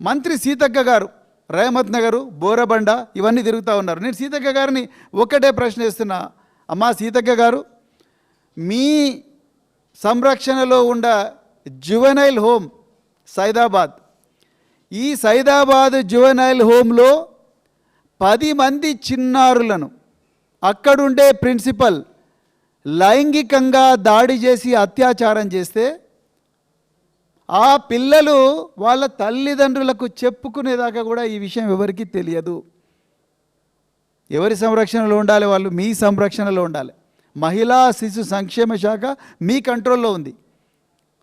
మంత్రి సీతక్క గారు రేమత్ నగరు బోరబండ ఇవన్నీ తిరుగుతూ ఉన్నారు. నేను సీతక్క గారిని ఒక్కటే ప్రశ్న ఇస్తున్నా అమ్మా సీతక్క గారు మీ సంరక్షణలో ఉండ జువెనైల్ హోమ్ సైదాబాద్. ఈ సైదాబాద్ జువెనైల్ హోమ్లో పది మంది చిన్నారులను అక్కడుండే ప్రిన్సిపల్ లైంగికంగా దాడి చేసి అత్యాచారం చేస్తే ఆ పిల్లలు వాళ్ళ తల్లిదండ్రులకు చెప్పుకునేదాకా కూడా ఈ విషయం ఎవరికీ తెలియదు. ఎవరి సంరక్షణలో ఉండాలి వాళ్ళు? మీ సంరక్షణలో ఉండాలి. మహిళా శిశు సంక్షేమ శాఖ మీ కంట్రోల్లో ఉంది.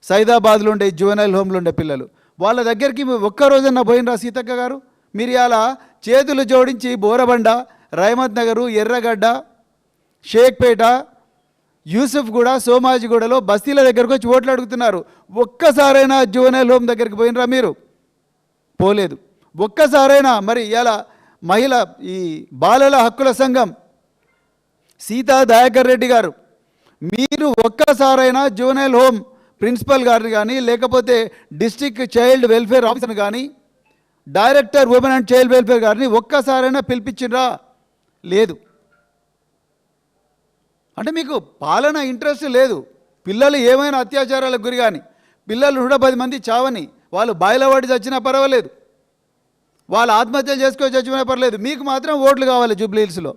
సైదాబాద్లో ఉండే జువెనైల్ హోమ్లో ఉండే పిల్లలు. వాళ్ళ దగ్గరికి మీ ఒక్క పోయినరా సీతక్క గారు? మీరు ఇలా చేతులు జోడించి బోరబండ రైమత్ నగరు ఎర్రగడ్డ షేక్పేట యూసుఫ్ కూడా సోమాజిగూడలో బస్తీల దగ్గరకు వచ్చి ఓట్లు అడుగుతున్నారు. ఒక్కసారైనా జువెనైల్ హోమ్ దగ్గరికి పోయినరా మీరు? పోలేదు. ఒక్కసారైనా మరి ఇలా మహిళ ఈ బాలల హక్కుల సంఘం సీతా దయాకర్ రెడ్డి గారు మీరు ఒక్కసారైనా జూనైల్ హోమ్ ప్రిన్సిపల్ గారిని కానీ లేకపోతే డిస్ట్రిక్ట్ చైల్డ్ వెల్ఫేర్ ఆఫీసర్ని కానీ director women and child welfare గారిని ఒక్కసారైనా పిలిపించిండ్రా లేదు. అంటే మీకు పాలన ఇంట్రెస్ట్ లేదు. పిల్లలు ఏమైనా అత్యాచారాలకు గురి కానీ పిల్లలు నూట పది మంది చావని వాళ్ళు బాయిలవాడి చచ్చినా పర్వాలేదు. వాళ్ళు ఆత్మహత్యలు చేసుకొని చచ్చిపోయినా పర్లేదు మీకు మాత్రం ఓట్లు కావాలి జూబ్లీహిల్స్లో